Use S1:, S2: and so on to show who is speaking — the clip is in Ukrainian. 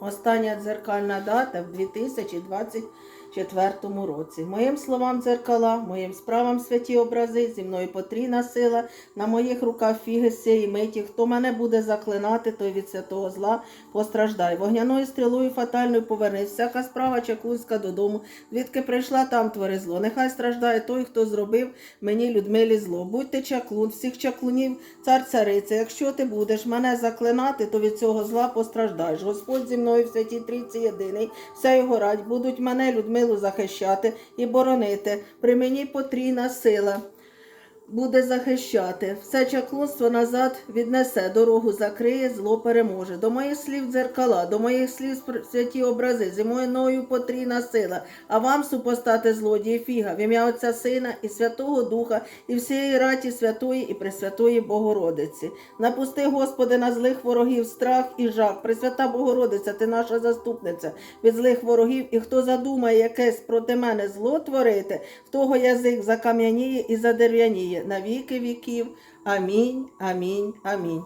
S1: Остання дзеркальна дата в 2024 році. Моїм словам дзеркала, моїм справам святі образи, зі мною потрійна сила, на моїх руках фіги цієї миті. Хто мене буде заклинати, той від святого зла постраждає. Вогняною стрілою фатальною повернись. Всяка справа чаклунська додому, звідки прийшла, там твори зло. Нехай страждає той, хто зробив мені Людмилі зло. Будьте чаклун, всіх чаклунів, цар цариця. Якщо ти будеш мене заклинати, то від цього зла постраждаєш. Господь зі мною в святій трійці єдиний, вся його радь будуть мене, Людмилу, захищати і боронити. При мені потрійна сила. Буде захищати. Все чаклунство назад віднесе, дорогу закриє, зло переможе. До моїх слів дзеркала, до моїх слів святі образи, зі мною потрійна сила, а вам супостати злодії фіга, в ім'я Отця Сина і Святого Духа, і всієї раті святої і Пресвятої Богородиці. Напусти, Господи, на злих ворогів страх і жах. Пресвята Богородиця, ти наша заступниця від злих ворогів, і хто задумає якесь проти мене зло творити, в того язик закам'яніє і на віки віків. Амінь, амінь, амінь.